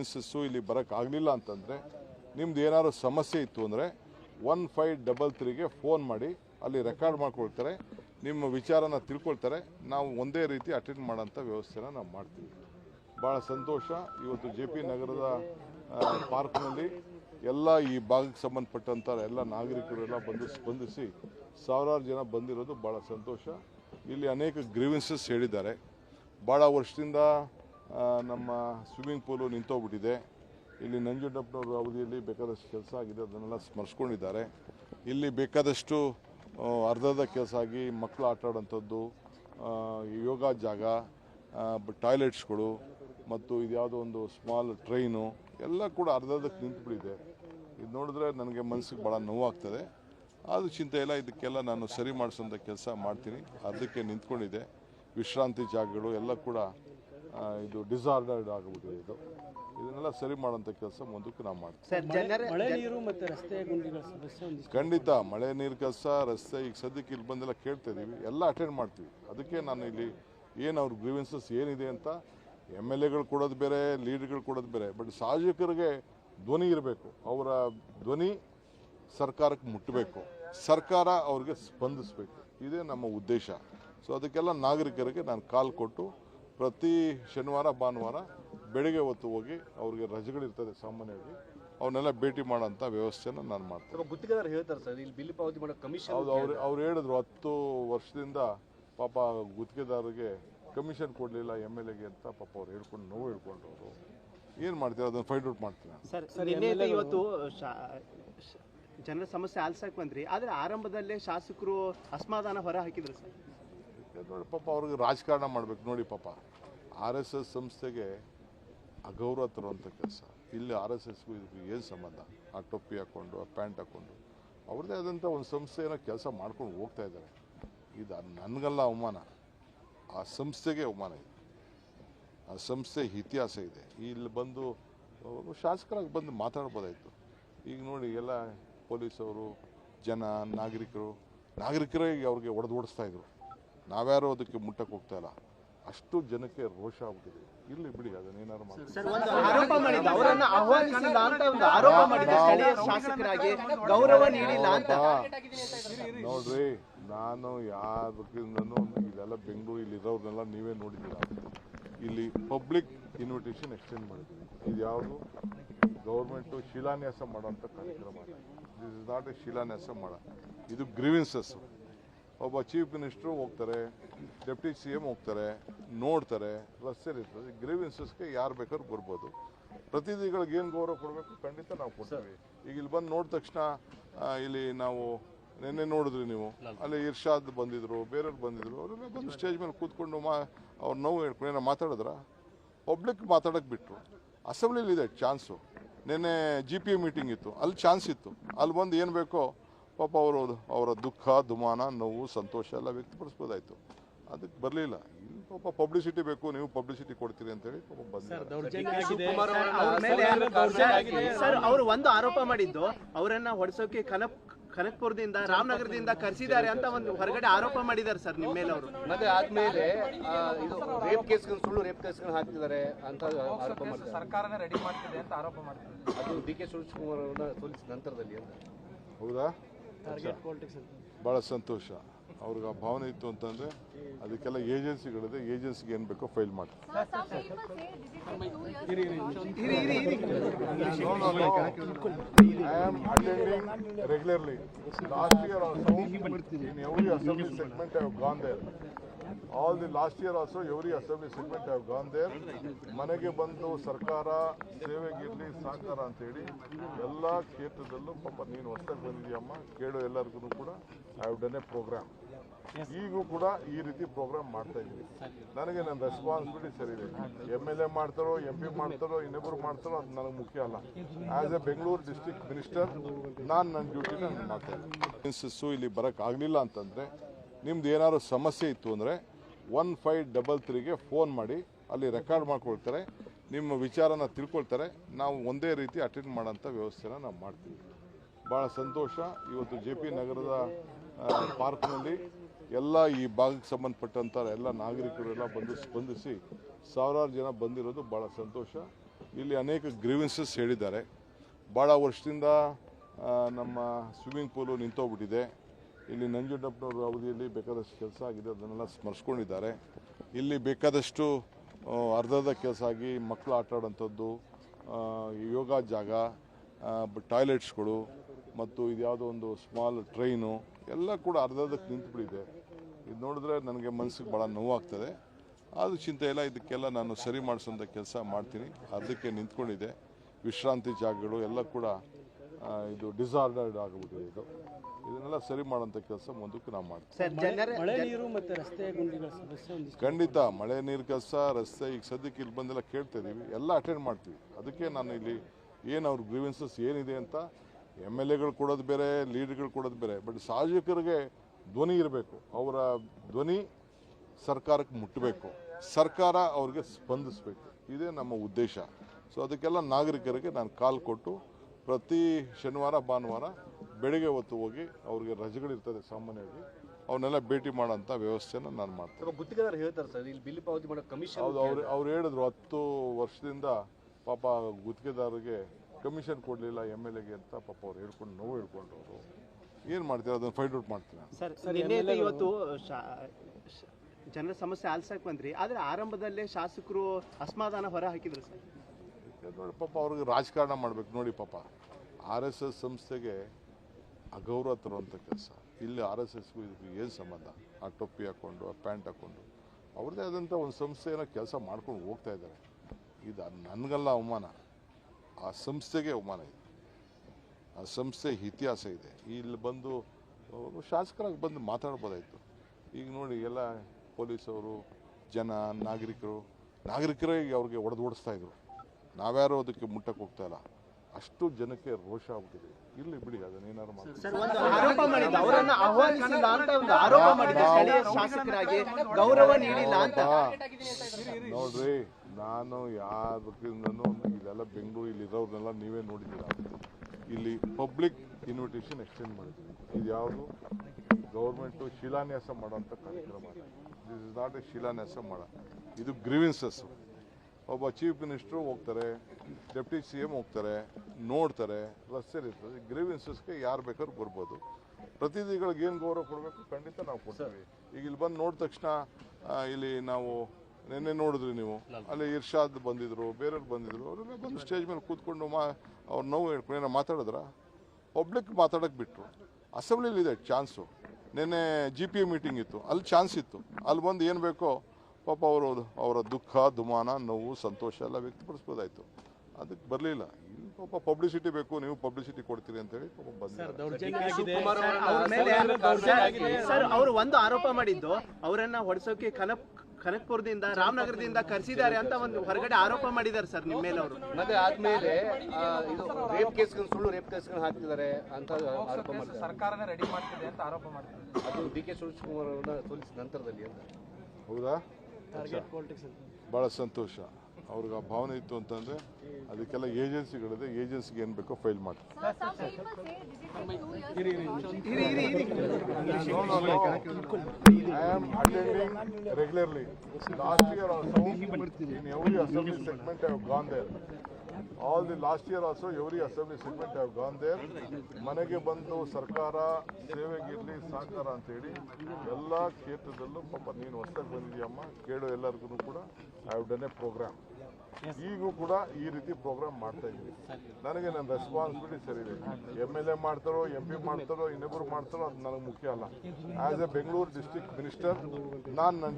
ಇನ್ಸಸ್ಸು ಇಲ್ಲಿ ಬರೋಕ್ಕಾಗಲಿಲ್ಲ ಅಂತಂದರೆ ನಿಮ್ದು ಏನಾದ್ರು ಸಮಸ್ಯೆ ಇತ್ತು ಅಂದರೆ ಒನ್ ಫೈವ್ ಡಬಲ್ ತ್ರೀಗೆ ಫೋನ್ ಮಾಡಿ, ಅಲ್ಲಿ ರೆಕಾರ್ಡ್ ಮಾಡ್ಕೊಳ್ತಾರೆ, ನಿಮ್ಮ ವಿಚಾರನ ತಿಳ್ಕೊಳ್ತಾರೆ, ನಾವು ಒಂದೇ ರೀತಿ ಅಟೆಂಡ್ ಮಾಡೋಂಥ ವ್ಯವಸ್ಥೆನ ನಾವು ಮಾಡ್ತೀವಿ. ಭಾಳ ಸಂತೋಷ. ಇವತ್ತು ಜೆ ಪಿ ನಗರದ ಪಾರ್ಕ್ನಲ್ಲಿ ಎಲ್ಲ ಈ ಭಾಗಕ್ಕೆ ಸಂಬಂಧಪಟ್ಟಂಥ ಎಲ್ಲ ನಾಗರಿಕರೆಲ್ಲ ಬಂದು ಸ್ಪಂದಿಸಿ ಸಾವಿರಾರು ಜನ ಬಂದಿರೋದು ಭಾಳ ಸಂತೋಷ. ಇಲ್ಲಿ ಅನೇಕ ಗ್ರೀವೆನ್ಸಸ್ ಹೇಳಿದ್ದಾರೆ. ಭಾಳ ವರ್ಷದಿಂದ ನಮ್ಮ ಸ್ವಿಮ್ಮಿಂಗ್ ಪೂಲು ನಿಂತೋಗ್ಬಿಟ್ಟಿದೆ. ಇಲ್ಲಿ ನಂಜುಂಡಪ್ಪನವ್ರ ಅವಧಿಯಲ್ಲಿ ಬೇಕಾದಷ್ಟು ಕೆಲಸ ಆಗಿದೆ, ಅದನ್ನೆಲ್ಲ ಸ್ಮರಿಸ್ಕೊಂಡಿದ್ದಾರೆ. ಇಲ್ಲಿ ಬೇಕಾದಷ್ಟು ಅರ್ಧದ ಕೆಲಸ ಆಗಿ ಮಕ್ಕಳು ಆಟ ಆಡೋಂಥದ್ದು ಯೋಗ ಜಾಗ ಟಾಯ್ಲೆಟ್ಸ್ಗಳು, ಮತ್ತು ಇದ್ಯಾವುದೋ ಒಂದು ಸ್ಮಾಲ್ ಟ್ರೈನು, ಎಲ್ಲ ಕೂಡ ಅರ್ಧದಕ್ಕೆ ನಿಂತುಬಿಟ್ಟಿದೆ. ಇದು ನೋಡಿದ್ರೆ ನನಗೆ ಮನಸ್ಸಿಗೆ ಭಾಳ ನೋವಾಗ್ತದೆ. ಆದರೂ ಚಿಂತೆ ಇಲ್ಲ, ಇದಕ್ಕೆಲ್ಲ ನಾನು ಸರಿ ಮಾಡಿಸೋಂಥ ಕೆಲಸ ಮಾಡ್ತೀನಿ. ಅರ್ಧಕ್ಕೆ ನಿಂತ್ಕೊಂಡಿದೆ. ವಿಶ್ರಾಂತಿ ಜಾಗಗಳು ಎಲ್ಲ ಕೂಡ ಇದು ಡಿಸಾರ್ಡರ್ಡ್ ಆಗಿಬಿಟ್ಟಿದೆ ಇದು. ಇದನ್ನೆಲ್ಲ ಸರಿ ಮಾಡೋಂಥ ಕೆಲಸ ಮುಂದಕ್ಕೆ ನಾವು ಮಾಡ್ತೀವಿ. ಸರ್ ಮಳೆ ನೀರು ಮತ್ತು ರಸ್ತೆ ಗುಂಡಿಗಳ ಸಮಸ್ಯೆ ಒಂದಿಷ್ಟು ಖಂಡಿತ ಮಳೆ ನೀರು ಕೆಲಸ ರಸ್ತೆ ಈಗ ಸದ್ಯಕ್ಕೆ ಇಲ್ಲಿ ಬಂದೆಲ್ಲ ಕೇಳ್ತಾ ಇದ್ದೀವಿ ಎಲ್ಲ ಅಟೆಂಡ್ ಮಾಡ್ತೀವಿ. ಅದಕ್ಕೆ ನಾನು ಇಲ್ಲಿ ಏನು ಅವ್ರ ಗ್ರೀವೆನ್ಸಸ್ ಏನಿದೆ ಅಂತ ಎಂ ಎಲ್ ಎಗಳು ಕೊಡೋದು ಬೇರೆ ಲೀಡರ್ಗಳು ಕೊಡೋದು ಬೇರೆ. ಬಟ್ ಸಾರ್ವಜನಿಕರಿಗೆ ಧ್ವನಿ ಇರಬೇಕು. ಅವರ ಧ್ವನಿ ಸರ್ಕಾರಕ್ಕೆ ಮುಟ್ಟಬೇಕು ಸರ್ಕಾರ ಅವ್ರಿಗೆ ಸ್ಪಂದಿಸಬೇಕು. ಇದೇ ನಮ್ಮ ಉದ್ದೇಶ. ಸೊ ಅದಕ್ಕೆಲ್ಲ ನಾಗರಿಕರಿಗೆ ನಾನು ಕಾಲ್ ಕೊಟ್ಟು ಪ್ರತಿ ಶನಿವಾರ ಭಾನುವಾರ ಬೆಳಿಗ್ಗೆ ಹೊತ್ತು ಹೋಗಿ ಅವ್ರಿಗೆ ರಜೆಗಳಿರ್ತದೆ ಸಾಮಾನ್ಯವಾಗಿ. ಅವನ್ನೆಲ್ಲ ಭೇಟಿ ಮಾಡೋಂಥ ವ್ಯವಸ್ಥೆನ ನಾನು ಮಾಡ್ತೀನಿ. ಗುತ್ತಿಗೆದಾರ ಹೇಳ್ತಾರೆ ಸರ್ ಇಲ್ಲಿ ಬಿಲ್ ಪಾವತಿ ಮಾಡೋ ಕಮಿಷನ್ ಅದು ಅವ್ರು ಅವ್ರು ಹೇಳಿದ್ರು ಹತ್ತು ವರ್ಷದಿಂದ ಪಾಪ ಗುತ್ತಿಗೆದಾರರಿಗೆ ಕಮಿಷನ್ ಕೊಡಲಿಲ್ಲ ಎಂ ಎಲ್ ಎಗೆ ಅಂತ ಪಾಪ ಅವ್ರು ಹೇಳ್ಕೊಂಡು ನೋವು ಹೇಳ್ಕೊಂಡು ಅವರು ಏನು ಮಾಡ್ತೀರಾ? ಅದನ್ನು ಫೈಂಡ್ ಔಟ್ ಮಾಡ್ತೀನಿ ಸರ್ ಸರ್ ಇವತ್ತು ಶಾ- ಶ- ಜನರ ಸಮಸ್ಯೆ ಆಲ್ಸಕ್ ಬಂದ್ರಿ. ಆದ್ರೆ ಆರಂಭದಲ್ಲೇ ಶಾಸಕರು ಅಸಮಾಧಾನ ಹೊರ ಹಾಕಿದ್ರು ಸರ್. ನೋಡಿ, ಪಾಪ ಅವ್ರಿಗೆ ರಾಜಕಾರಣ ಮಾಡ್ಬೇಕು. ನೋಡಿ ಪಾಪ, ಆರ್ ಎಸ್ ಎಸ್ ಸಂಸ್ಥೆಗೆ ಅಗೌರವ ತರುವಂಥ ಕೆಲಸ. ಇಲ್ಲಿ ಆರ್ ಎಸ್ ಎಸ್ಗೂ ಇದಕ್ಕೂ ಏನು ಸಂಬಂಧ? ಆ ಟೊಪ್ಪಿ ಹಾಕ್ಕೊಂಡು, ಆ ಪ್ಯಾಂಟ್ ಹಾಕ್ಕೊಂಡು. ಅವ್ರದ್ದೇ ಆದಂಥ ಒಂದು ಸಂಸ್ಥೆನ ಕೆಲಸ ಮಾಡ್ಕೊಂಡು ಹೋಗ್ತಾ ಇದ್ದಾರೆ. ಇದು ನನಗಲ್ಲ ಅವಮಾನ. ಆ ಸಂಸ್ಥೆಗೆ ಅವಮಾನ ಇದೆ. ಆ ಸಂಸ್ಥೆ ಇತಿಹಾಸ ಇದೆ. ಇಲ್ಲಿ ಬಂದು ಶಾಸಕರಾಗಿ ಬಂದು ಮಾತಾಡ್ಬೋದಾಯಿತು. ಈಗ ನೋಡಿ, ಎಲ್ಲ ಪೊಲೀಸವರು, ಜನ, ನಾಗರಿಕರು, ನಾಗರಿಕರೇ ಅವ್ರಿಗೆ ಒಡೆದು ಓಡಿಸ್ತಾ ಇದ್ರು. ನಾವ್ಯಾರು ಅದಕ್ಕೆ ಮುಟ್ಟಕ್ಕೆ ಹೋಗ್ತಾ ಇಲ್ಲ. ಅಷ್ಟು ಜನಕ್ಕೆ ರೋಷ ಆಗ್ಬಿಟ್ಟಿದೆ. ಇಲ್ಲಿ ಬಿಡಿ ಅದನ್ನೇನಾದ್ರು ಏನಾರು ಸರ್ ಒಂದು ಆರೋಪ ಮಾಡಿದ್ದು. ಅವರನ್ನ ಆಹ್ವಾನಿಸಿಲ್ಲ ಅಂತ ಒಂದು ಆರೋಪ ಮಾಡಿದ್ದು ಸ್ಥಳೀಯ ಶಾಸಕರಾಗಿ. ಗೌರವ ನೀಡಿಲ್ಲ ಅಂತ. ನೋಡ್ರಿ ನಾನು ಯಾರಕ್ಕಿಂದನೂ ಇಲ್ಲೆಲ್ಲ ಬೆಂಗಳೂರು ಇಲ್ಲಿ ಇರೋರ್ನೆಲ್ಲ ನೀವೇ ನೋಡಿದ್ದೀರಾ? ಇಲ್ಲಿ ಪಬ್ಲಿಕ್ ಇನ್ವಿಟೇಷನ್ ಎಕ್ಸ್ಟೆಂಡ್ ಮಾಡಿದ್ದೀವಿ. ಇದು ಯಾವುದು? ಗೌರ್ಮೆಂಟು ಶಿಲಾನ್ಯಾಸ ಮಾಡೋಂಥ ಕಾರ್ಯಕ್ರಮ. ದಿಸ್ ಇಸ್ ನಾಟ್ ಎ ಶಿಲಾನ್ಯಾಸ ಮಾಡ. ಇದು ಗ್ರೀವೆನ್ಸಸ್. ಒಬ್ಬ ಚೀಫ್ ಮಿನಿಸ್ಟ್ರು ಹೋಗ್ತಾರೆ ಡೆಪ್ಟಿ ಸಿ ಎಂ ಹೋಗ್ತಾರೆ ನೋಡ್ತಾರೆ ರಸ್ತೆಯಲ್ಲಿ ಇರ್ತದೆ ಗ್ರೀವೆನ್ಸಸ್ಗೆ ಯಾರು ಬೇಕಾದ್ರೂ ಬರ್ಬೋದು ಪ್ರತಿನಿಧಿಗಳಿಗೆ ಏನು ಗೌರವ ಕೊಡಬೇಕು? ಖಂಡಿತ ನಾವು ಕೊಡ್ತೀವಿ. ಈಗ ಇಲ್ಲಿ ಬಂದು ನೋಡಿದ ತಕ್ಷಣ ಇಲ್ಲಿ ನಾವು ನಿನ್ನೆ ನೋಡಿದ್ರಿ ನೀವು. ಅಲ್ಲಿ ಇರ್ಷಾದ್ ಬಂದಿದ್ರು ಬೇರೆಯವ್ರು ಬಂದಿದ್ರು ಅವರೆಲ್ಲ ಬಂದು ಸ್ಟೇಜ್ ಮೇಲೆ ಕೂತ್ಕೊಂಡು ಮಾ ಅವ್ರು ನೋವು ಹೇಳ್ಕೊಂಡು ಏನೋ ಮಾತಾಡಿದ್ರ? ಪಬ್ಲಿಕ್ ಮಾತಾಡೋಕೆ ಬಿಟ್ಟರು ಅಸೆಂಬ್ಲಿಲಿ ಇದೆ ಚಾನ್ಸು. ನಿನ್ನೆ ಜಿ ಪಿ ಎ ಮೀಟಿಂಗ್ ಇತ್ತು. ಅಲ್ಲಿ ಚಾನ್ಸ್ ಇತ್ತು. ಅಲ್ಲಿ ಬಂದು ಏನು ಬೇಕೋ ಪಾಪ ಅವರು ಅವರ ದುಃಖ ದುಮಾನ ನೋವು ಸಂತೋಷ ಎಲ್ಲ ವ್ಯಕ್ತಪಡಿಸ್ಬೋದಾಯ್ತು. ಅದಕ್ಕೆ ಬರಲಿಲ್ಲ. ಇಲ್ಲಿ ಪಾಪ ಪಬ್ಲಿಸಿಟಿ ಬೇಕು ನೀವು ಪಬ್ಲಿಸಿಟಿ ಕೊಡ್ತೀರಿ ಅಂತೇಳಿ ಪಾಪ ಅವ್ರ ಸರ್ ಅವರು ಒಂದು ಆರೋಪ ಮಾಡಿದ್ದು ಅವರನ್ನ ಹೊಡೆಸೋಕೆ ಕನಪ್ ಕನಕ್ಪುರದಿಂದ ರಾಮನಗರದಿಂದ ಕರೆಸಿದ್ದಾರೆ ಅಂತ ಒಂದು ಹೊರಗಡೆ ಆರೋಪ ಮಾಡಿದ್ದಾರೆ ಸರ್ ನಿಮ್ಮ ಮೇಲೆ ಅವರು. ಮತ್ತೆ ಆದ್ಮೇಲೆ ಇದು ರೇಪ್ ಕೇಸ್ಗಳು ಸುಳ್ಳು ರೇಪ್ ಕೇಸ್ಗಳು ಹಾಕ್ತಿದ್ದಾರೆ ಅಂತ ಆರೋಪ ಮಾಡ್ತಾರೆ. ಸರ್ಕಾರನೇ ರೆಡಿ ಮಾಡ್ತಿದೆ ಅಂತ ಆರೋಪ ಮಾಡ್ತಿದ್ದಾರೆ. ಅದು ಡಿ ಕೆ ಶಿವಕುಮಾರ್ ಅವರನ್ನ ಸೋಲಿಸಿದ ನಂತರದಲ್ಲಿ ಅಂತ. ಹೌದಾ? ಬಹಳ ಸಂತೋಷ ಅವರಿಗೆ ಭಾವನೆ ಇತ್ತು ಅಂತಂದ್ರೆ ಅದಕ್ಕೆಲ್ಲ ಏಜೆನ್ಸಿಗಳಿದೆ ಏಜೆನ್ಸಿಗೆ ಏನು ಬೇಕೋ ಫೈಲ್ ಮಾಡಿ I regularly last year segment All the last year also every assembly segment have gone there. ಮನೆಗೆ ಬಂದು ಸರ್ಕಾರ ಸೇವೆಗಿರಲಿ ಸಹಕಾರ ಅಂತೇಳಿ ಎಲ್ಲ ಕ್ಷೇತ್ರದಲ್ಲೂ ಪಾಪ ನೀನು ಹೊಸದಾಗಿ ಬಂದಿದೆಯಮ್ಮ ಕೇಳೋ ಎಲ್ಲರಿಗೂ ಕೂಡ I have done a programme ಈಗೂ ಕೂಡ ಈ ರೀತಿ ಪ್ರೋಗ್ರಾಮ್ ಮಾಡ್ತಾ ಇದ್ದೀನಿ. ನನಗೆ ನನ್ನ ರೆಸ್ಪಾನ್ಸಿಬಿಲಿಟಿ ಸರಿ ಇದೆ. ಎಂ ಎಲ್ ಎ ಮಾಡ್ತಾರೋ ಎಂ ಪಿ ಮಾಡ್ತಾರೋ ಇನ್ನೊಬ್ಬರು ಮಾಡ್ತಾರೋ, ಅದು ನನಗೆ ಮುಖ್ಯ ಅಲ್ಲ. As a Bengaluru district minister ನಾನು ನನ್ನ ಡ್ಯೂಟಿನ ನಾನು ಮಾಡ್ತಾ ಇಲ್ಲಿ ಬರೋಕ್ಕಾಗಲಿಲ್ಲ ಅಂತಂದರೆ ನಿಮ್ದು ಏನಾದ್ರು ಸಮಸ್ಯೆ ಇತ್ತು ಅಂದರೆ ಒನ್ ಫೈವ್ ಡಬಲ್ ತ್ರೀಗೆ ಫೋನ್ ಮಾಡಿ, ಅಲ್ಲಿ ರೆಕಾರ್ಡ್ ಮಾಡ್ಕೊಳ್ತಾರೆ, ನಿಮ್ಮ ವಿಚಾರನ ತಿಳ್ಕೊಳ್ತಾರೆ. ನಾವು ಒಂದೇ ರೀತಿ ಅಟೆಂಡ್ ಮಾಡೋಂಥ ವ್ಯವಸ್ಥೆನ ನಾವು ಮಾಡ್ತೀವಿ. ಭಾಳ ಸಂತೋಷ. ಇವತ್ತು ಜೆ ಪಿ ನಗರದ ಪಾರ್ಕ್ನಲ್ಲಿ ಎಲ್ಲ ಈ ಭಾಗಕ್ಕೆ ಸಂಬಂಧಪಟ್ಟಂಥ ಎಲ್ಲ ನಾಗರಿಕರೆಲ್ಲ ಬಂದು ಸ್ಪಂದಿಸಿ ಸಾವಿರಾರು ಜನ ಬಂದಿರೋದು ಭಾಳ ಸಂತೋಷ. ಇಲ್ಲಿ ಅನೇಕ ಗ್ರೀವೆನ್ಸಸ್ ಹೇಳಿದ್ದಾರೆ. ಭಾಳ ವರ್ಷದಿಂದ ನಮ್ಮ ಸ್ವಿಮ್ಮಿಂಗ್ ಪೂಲು ನಿಂತೋಗ್ಬಿಟ್ಟಿದೆ. ಇಲ್ಲಿ ನಂಜುಂಡಪ್ಪನವ್ರ ಅವಧಿಯಲ್ಲಿ ಬೇಕಾದಷ್ಟು ಕೆಲಸ ಆಗಿದೆ, ಅದನ್ನೆಲ್ಲ ಸ್ಮರಿಸ್ಕೊಂಡಿದ್ದಾರೆ. ಇಲ್ಲಿ ಬೇಕಾದಷ್ಟು ಅರ್ಧದ ಕೆಲಸ ಆಗಿ ಮಕ್ಕಳು ಆಟ ಆಡೋಂಥದ್ದು ಯೋಗ ಜಾಗ ಟಾಯ್ಲೆಟ್ಸ್ಗಳು, ಮತ್ತು ಇದ್ಯಾವುದೋ ಒಂದು ಸ್ಮಾಲ್ ಟ್ರೈನು, ಎಲ್ಲ ಕೂಡ ಅರ್ಧದಕ್ಕೆ ನಿಂತುಬಿಟ್ಟಿದೆ. ಇದು ನೋಡಿದ್ರೆ ನನಗೆ ಮನಸ್ಸಿಗೆ ಭಾಳ ನೋವಾಗ್ತದೆ. ಆದರೂ ಚಿಂತೆ ಇಲ್ಲ, ಇದಕ್ಕೆಲ್ಲ ನಾನು ಸರಿ ಮಾಡಿಸೋಂಥ ಕೆಲಸ ಮಾಡ್ತೀನಿ. ಅರ್ಧಕ್ಕೆ ನಿಂತ್ಕೊಂಡಿದೆ. ವಿಶ್ರಾಂತಿ ಜಾಗಗಳು ಎಲ್ಲ ಕೂಡ ಇದು ಡಿಸಾರ್ಡರ್ಡ್ ಆಗಿಬಿಟ್ಟಿದೆ ಇದು. ಇದನ್ನೆಲ್ಲ ಸರಿ ಮಾಡೋಂಥ ಕೆಲಸ ಮುಂದಕ್ಕೆ ನಾವು ಮಾಡ್ತೀವಿ. ಸರ್ ಮಳೆ ನೀರು ಮತ್ತೆ ರಸ್ತೆ ಗುಂಡಿಗಳ ಸಮಸ್ಯೆ ಒಂದಿಷ್ಟು ಖಂಡಿತ ಮಳೆ ನೀರು ಕೆಲಸ ರಸ್ತೆ ಈಗ ಸದ್ಯಕ್ಕೆ ಇಲ್ಲಿ ಬಂದೆಲ್ಲ ಕೇಳ್ತಾ ಇದ್ದೀವಿ ಎಲ್ಲ ಅಟೆಂಡ್ ಮಾಡ್ತೀವಿ. ಅದಕ್ಕೆ ನಾನು ಇಲ್ಲಿ ಏನು ಅವ್ರ ಗ್ರೀವೆನ್ಸಸ್ ಏನಿದೆ ಅಂತ ಎಂ ಎಲ್ ಎಗಳು ಕೊಡೋದು ಬೇರೆ ಲೀಡರ್ಗಳು ಕೊಡೋದು ಬೇರೆ. ಬಟ್ ಸಾರ್ವಜನಿಕರಿಗೆ ಧ್ವನಿ ಇರಬೇಕು. ಅವರ ಧ್ವನಿ ಸರ್ಕಾರಕ್ಕೆ ಮುಟ್ಟಬೇಕು ಸರ್ಕಾರ ಅವ್ರಿಗೆ ಸ್ಪಂದಿಸಬೇಕು. ಇದೇ ನಮ್ಮ ಉದ್ದೇಶ. ಸೊ ಅದಕ್ಕೆಲ್ಲ ನಾಗರಿಕರಿಗೆ ನಾನು ಕಾಲ್ ಕೊಟ್ಟು ಪ್ರತಿ ಶನಿವಾರ ಭಾನುವಾರ ಬೆಳಿಗ್ಗೆ ಹೊತ್ತು ಹೋಗಿ ಅವ್ರಿಗೆ ರಜೆಗಳಿರ್ತದೆ ಸಾಮಾನ್ಯವಾಗಿ. ಅವನ್ನೆಲ್ಲ ಭೇಟಿ ಮಾಡೋಂಥ ವ್ಯವಸ್ಥೆನ ನಾನು ಮಾಡ್ತೀನಿ. ಗುತ್ತಿಗೆದಾರ ಹೇಳ್ತಾರೆ ಸರ್ ಇಲ್ಲಿ ಬಿಲ್ ಪಾವತಿ ಮಾಡೋ ಕಮಿಷನ್ ಹೌದು ಅವ್ರು ಅವ್ರು ಹೇಳಿದ್ರು ಹತ್ತು ವರ್ಷದಿಂದ ಪಾಪ ಗುತ್ತಿಗೆದಾರರಿಗೆ ಕಮಿಷನ್ ಕೊಡಲಿಲ್ಲ ಎಂ ಎಲ್ ಎಗೆ ಅಂತ ಪಾಪ ಅವ್ರು ಹೇಳ್ಕೊಂಡು ನೋವು ಹೇಳ್ಕೊಂಡು ಅವರು ಏನು ಮಾಡ್ತೀರಾ? ಅದನ್ನು ಫೈಂಡ್ ಔಟ್ ಮಾಡ್ತೀನಿ ಸರ್ ನಿನ್ನೆ ಇವತ್ತು ಶಾ- ಶ- ಜನರ ಸಮಸ್ಯೆ ಆಲ್ಸಕ್ ಬಂದ್ರಿ. ಆದರೆ ಆರಂಭದಲ್ಲೇ ಶಾಸಕರು ಅಸಮಾಧಾನ ಹೊರ ಹಾಕಿದ್ರು ಸರ್. ನೋಡಿ, ಪಾಪ ಅವ್ರಿಗೆ ರಾಜಕಾರಣ ಮಾಡ್ಬೇಕು. ನೋಡಿ ಪಾಪ, ಆರ್ ಎಸ್ ಎಸ್ ಸಂಸ್ಥೆಗೆ ಅಗೌರವ ತರುವಂಥ ಕೆಲಸ. ಇಲ್ಲಿ ಆರ್ ಎಸ್ ಎಸ್ಗೂ ಇದಕ್ಕೆ ಏನು ಸಂಬಂಧ? ಆ ಟೊಪ್ಪಿ ಹಾಕ್ಕೊಂಡು ಆ ಪ್ಯಾಂಟ್ ಹಾಕ್ಕೊಂಡು ಅವ್ರದ್ದೇ ಆದಂಥ ಒಂದು ಏನೋ ಕೆಲಸ ಮಾಡ್ಕೊಂಡು ಹೋಗ್ತಾ ಇದ್ದಾರೆ. ಇದು ನನಗಲ್ಲ ಅವಮಾನ. ಆ ಸಂಸ್ಥೆಗೆ ಅವಮಾನ ಇದೆ. ಆ ಸಂಸ್ಥೆ ಇತಿಹಾಸ ಇದೆ. ಇಲ್ಲಿ ಬಂದು ಶಾಸಕರಾಗಿ ಬಂದು ಮಾತಾಡ್ಬೋದಾಯಿತು. ಈಗ ನೋಡಿ ಎಲ್ಲ ಪೊಲೀಸವರು, ಜನ, ನಾಗರಿಕರು, ನಾಗರಿಕರೇ ಅವ್ರಿಗೆ ಹೊಡೆದು ಓಡಿಸ್ತಾ ಇದ್ರು. ನಾವ್ಯಾರು ಅದಕ್ಕೆ ಮುಟ್ಟಕ್ಕೆ ಹೋಗ್ತಾ ಇಲ್ಲ. ಅಷ್ಟು ಜನಕ್ಕೆ ರೋಷ ಆಗ್ಬಿಟ್ಟಿದೆ. ಇಲ್ಲಿ ಬಿಡಿ ಅದನ್ನೇನಾದ್ರು ಮಾಡಿ ಸರ್ ಒಂದು ಆರೋಪ ಮಾಡಿದ್ದು ಅವರನ್ನ ಆಹ್ವಾನಿಸಿಲ್ಲ ಅಂತ ಒಂದು ಆರೋಪ ಮಾಡಿದ್ದು ಶಾಸಕರಾಗಿ ಗೌರವ ನೀಡಿಲ್ಲ ಅಂತ. ನೋಡ್ರಿ ನಾನು ಯಾರಕ್ಕಿಂದನೂ ಇಲ್ಲೆಲ್ಲ ಬೆಂಗಳೂರು ಇಲ್ಲಿ ಇರೋರ್ನೆಲ್ಲ ನೀವೇ ನೋಡಿದ್ದೀರಾ? ಇಲ್ಲಿ ಪಬ್ಲಿಕ್ ಇನ್ವಿಟೇಷನ್ ಎಕ್ಸ್ಟೆಂಡ್ ಮಾಡಿದ್ದೀವಿ. ಇದು ಯಾವುದು? ಗೌರ್ಮೆಂಟು ಶಿಲಾನ್ಯಾಸ ಮಾಡೋಂಥ ಕಾರ್ಯಕ್ರಮ. ದಿಸ್ ಇಸ್ ನಾಟ್ ಎ ಶಿಲಾನ್ಯಾಸ ಮಾಡ. ಇದು ಗ್ರೀವೆನ್ಸಸ್ ಒಬ್ಬ ಚೀಫ್ ಮಿನಿಸ್ಟ್ರು ಹೋಗ್ತಾರೆ, ಡೆಪ್ಟಿ ಸಿ ಎಂ ಹೋಗ್ತಾರೆ, ನೋಡ್ತಾರೆ ರಸ್ತೆಲಿ ಇರ್ತದೆ ಗ್ರೀವೆನ್ಸಸ್ಗೆ ಯಾರು ಬೇಕಾದ್ರೂ ಬರ್ಬೋದು. ಪ್ರತಿನಿಧಿಗಳಿಗೆ ಏನು ಗೌರವ ಕೊಡಬೇಕು? ಖಂಡಿತ ನಾವು ಕೊಡ್ತೀವಿ. ಈಗ ಇಲ್ಲಿ ಬಂದು ನೋಡಿದ ತಕ್ಷಣ ಇಲ್ಲಿ ನಾವು ನಿನ್ನೆ ನೋಡಿದ್ರಿ ನೀವು. ಅಲ್ಲಿ ಇರ್ಷಾದ್ ಬಂದಿದ್ರು, ಬೇರೆಯವ್ರು ಬಂದಿದ್ರು, ಅವರೆಲ್ಲ ಬಂದು ಸ್ಟೇಜ್ ಮೇಲೆ ಕೂತ್ಕೊಂಡು ಮಾ, ಅವ್ರ ನೋವು ಹೇಳ್ಕೊಂಡು ಏನೋ ಮಾತಾಡಿದ್ರ? ಪಬ್ಲಿಕ್ ಮಾತಾಡೋಕ್ಕೆ ಬಿಟ್ಟರು ಅಸೆಂಬ್ಲಿಲಿ ಇದೆ, ಚಾನ್ಸು. ನಿನ್ನೆ ಜಿ ಪಿ ಎ ಮೀಟಿಂಗ್ ಇತ್ತು, ಅಲ್ಲಿ ಚಾನ್ಸ್ ಇತ್ತು. ಅಲ್ಲಿ ಬಂದು ಏನು ಬೇಕೋ ಪಾಪ ಅವರು ಅವರ ದುಃಖ ದುಮಾನ ನೋವು ಸಂತೋಷ ಎಲ್ಲ ವ್ಯಕ್ತಪಡಿಸ್ಬೋದಾಯ್ತು. ಅದಕ್ಕೆ ಬರಲಿಲ್ಲ. ಇಲ್ಲಿ ಪಾಪ ಪಬ್ಲಿಸಿಟಿ ಬೇಕು ನೀವು ಪಬ್ಲಿಸಿಟಿ ಕೊಡ್ತೀರಿ ಅಂತೇಳಿ ಪಾಪ ಅವ್ರ ಸರ್- ಸರ್ ಅವರು ಒಂದು ಆರೋಪ ಮಾಡಿದ್ದು ಅವರನ್ನ ಹೊಡೆಸೋಕೆ ಕನಕ್ ಕನಕ್ಪುರದಿಂದ ರಾಮನಗರದಿಂದ ಕರೆಸಿದ್ದಾರೆ ಅಂತ ಒಂದು ಹೊರಗಡೆ ಆರೋಪ ಮಾಡಿದ್ದಾರೆ ಸರ್ ನಿಮ್ಮ ಮೇಲೆ ಅವರು. ಮತ್ತೆ ಆದ್ಮೇಲೆ ಇದು ರೇಪ್ ಕೇಸ್ಗಳು ಸುಳ್ಳು ರೇಪ್ ಕೇಸ್ಗಳನ್ನ ಹಾಕ್ತಿದ್ದಾರೆ ಅಂತ ಆರೋಪ ಮಾಡ್ತಾರೆ. ಸರ್ಕಾರನೇ ರೆಡಿ ಮಾಡ್ತಿದೆ ಅಂತ ಆರೋಪ ಮಾಡ್ತಿದ್ದಾರೆ. ಅದು ಡಿ ಕೆ ಕುಮಾರ್ ಅವರನ್ನ ಸೋಲಿಸಿದ ನಂತರದಲ್ಲಿ ಅಂತ. ಹೌದಾ? ಬಹಳ ಸಂತೋಷ. ಅವ್ರಿಗೆ ಆ ಭಾವನೆ ಇತ್ತು ಅಂತಂದ್ರೆ ಅದಕ್ಕೆಲ್ಲ ಏಜೆನ್ಸಿಗಳಿದೆ, ಏಜೆನ್ಸಿಗೆ ಏನು ಬೇಕೋ ಫೈಲ್ ಮಾಡಿ. I regularly last year also confirm All the last year also every assembly segment have gone there. ಮನೆಗೆ ಬಂದು ಸರ್ಕಾರ ಸೇವೆಗಿರಲಿ ಸಹಕಾರ ಅಂತೇಳಿ ಎಲ್ಲ ಕ್ಷೇತ್ರದಲ್ಲೂ ಪಾಪ ನೀನು ಹೊಸದಾಗಿ ಬಂದಿದೆಯಮ್ಮ ಕೇಳೋ ಎಲ್ಲರಿಗೂ ಕೂಡ. I have done a programme ಈಗೂ ಕೂಡ ಈ ರೀತಿ ಪ್ರೋಗ್ರಾಮ್ ಮಾಡ್ತಾ ಇದ್ದೀನಿ. ನನಗೆ ನನ್ನ ರೆಸ್ಪಾನ್ಸಿಬಿಲಿಟಿ ಸರಿ ಇದೆ. ಎಂ ಎಲ್ ಎ ಮಾಡ್ತಾರೋ ಎಂ ಪಿ ಮಾಡ್ತಾರೋ ಇನ್ನೊಬ್ಬರು ಮಾಡ್ತಾರೋ ಅದು ನನಗೆ ಮುಖ್ಯ ಅಲ್ಲ. As a Bengaluru district minister ನಾನು ನನ್ನ